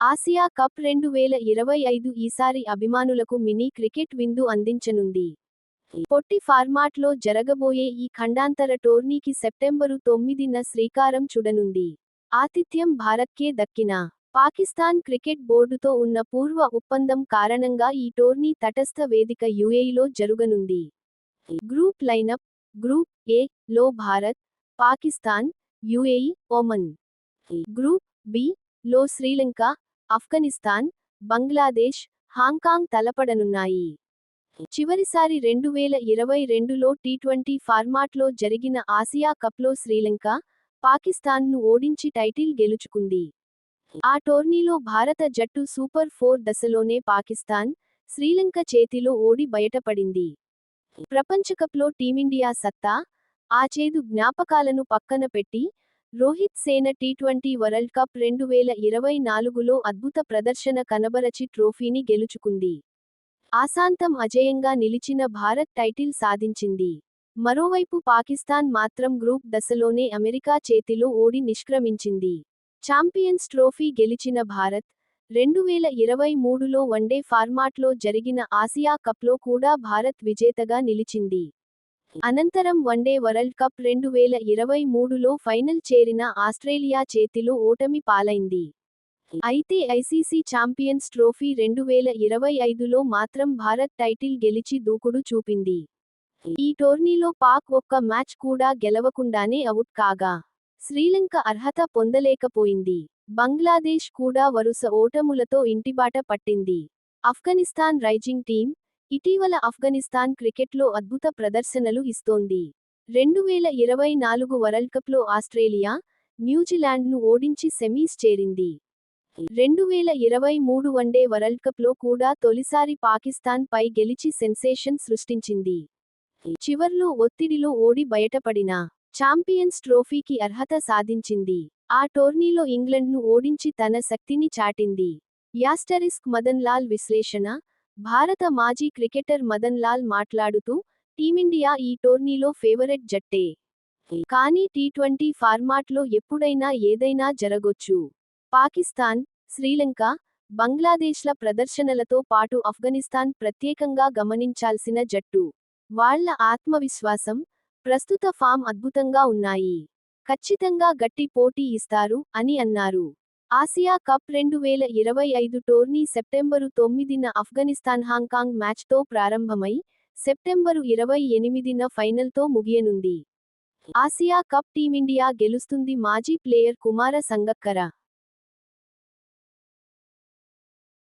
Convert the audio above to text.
Asia cup రెండు వేల ఇరవై ఐదు ఈసారి అభిమానులకు మినీ క్రికెట్ విందు అందించనుంది. పొట్టి ఫార్మాట్లో జరగబోయే ఈ ఖండాంతర టోర్నీకి సెప్టెంబరు తొమ్మిదిన శ్రీకారం చుడనుంది. ఆతిథ్యం భారత్కే దక్కిన పాకిస్తాన్ క్రికెట్ బోర్డుతో ఉన్న పూర్వ ఒప్పందం కారణంగా ఈ టోర్నీ తటస్థ వేదిక యుఏఈలో జరుగనుంది. గ్రూప్ లైనప్ గ్రూప్ ఏ లో Bharat Pakistan UAE Oman. Group B లో శ్రీలంక ఆఫ్ఘనిస్తాన్ బంగ్లాదేశ్ హాంకాంగ్ తలపడనున్నాయి. చివరిసారి రెండు వేల ఇరవై రెండులో టీ ట్వంటీ ఫార్మాట్లో జరిగిన ఆసియా కప్లో శ్రీలంక పాకిస్తాన్ను ఓడించి టైటిల్ గెలుచుకుంది. ఆ టోర్నీలో భారత జట్టు సూపర్ ఫోర్ దశలోనే పాకిస్తాన్ శ్రీలంక చేతిలో ఓడి బయటపడింది. ప్రపంచకప్లో టీమిండియా సత్తా ఆ చేదు జ్ఞాపకాలను పక్కన పెట్టి రోహిత్ సేన టీ ట్వంటీ వరల్డ్ కప్ రెండు వేల ఇరవై నాలుగులో అద్భుత ప్రదర్శన కనబరచి ట్రోఫీని గెలుచుకుంది. ఆశాంతం అజేయంగా నిలిచిన భారత్ టైటిల్ సాధించింది. మరోవైపు పాకిస్తాన్ మాత్రం గ్రూప్ దశలోనే అమెరికా చేతిలో ఓడి నిష్క్రమించింది. ఛాంపియన్స్ ట్రోఫీ గెలిచిన భారత్ రెండు వేల ఇరవై మూడులో వన్డే ఫార్మాట్లో జరిగిన ఆసియా కప్లో కూడా భారత్ విజేతగా నిలిచింది. అనంతరం వన్డే వరల్డ్ కప్ రెండు వేల ఇరవై మూడులో ఫైనల్ చేరిన ఆస్ట్రేలియా చేతిలో ఓటమి పాలైంది. అయితే ఐసీసీ ఛాంపియన్స్ ట్రోఫీ రెండు వేల ఇరవై ఐదులో మాత్రం భారత్ టైటిల్ గెలిచి దూకుడు చూపింది. ఈ టోర్నీలో పాక్ ఒక్క మ్యాచ్ కూడా గెలవకుండానే అవుట్ కాగా శ్రీలంక అర్హత పొందలేకపోయింది. బంగ్లాదేశ్ కూడా వరుస ఓటములతో ఇంటిబాట పట్టింది. ఆఫ్ఘనిస్తాన్ రైజింగ్ టీం ఇటీవల ఆఫ్ఘనిస్తాన్ క్రికెట్లో అద్భుత ప్రదర్శనలు ఇస్తోంది. రెండు వేల ఇరవై నాలుగు వరల్డ్ కప్లో ఆస్ట్రేలియా న్యూజిలాండ్ను ఓడించి సెమీస్ చేరింది. రెండు వేల ఇరవై మూడు వన్డే వరల్డ్ కప్లో కూడా తొలిసారి పాకిస్తాన్ పై గెలిచి సెన్సేషన్ సృష్టించింది. చివర్లో ఒత్తిడిలో ఓడి బయటపడిన ఛాంపియన్స్ ట్రోఫీకి అర్హత సాధించింది. ఆ టోర్నీలో ఇంగ్లండ్ను ఓడించి తన శక్తిని చాటింది. యాస్టరిస్క్ మదన్ లాల్ విశ్లేషణ భారత మాజీ క్రికెటర్ మదన్ లాల్ మాట్లాడుతూ టీమిండియా ఈ టోర్నీలో ఫేవరెట్ జట్టే. కానీ టీ ట్వంటీ ఫార్మాట్లో ఎప్పుడైనా ఏదైనా జరగొచ్చు. పాకిస్తాన్ శ్రీలంక బంగ్లాదేశ్ల ప్రదర్శనలతో పాటు ఆఫ్ఘనిస్తాన్ ప్రత్యేకంగా గమనించాల్సిన జట్టు. వాళ్ళ ఆత్మవిశ్వాసం ప్రస్తుత ఫామ్ అద్భుతంగా ఉన్నాయి. ఖచ్చితంగా గట్టి పోటీ ఇస్తారు అని అన్నారు. ఆసియా కప్ రెండు వేల ఇరవై ఐదు టోర్నీ సెప్టెంబరు తొమ్మిదిన ఆఫ్ఘనిస్తాన్ హాంకాంగ్ మ్యాచ్తో ప్రారంభమై సెప్టెంబరు ఇరవై ఎనిమిదిన ఫైనల్తో ముగియనుంది. ఆసియా కప్ టీమిండియా గెలుస్తుంది మాజీ ప్లేయర్ కుమార సంగక్కర.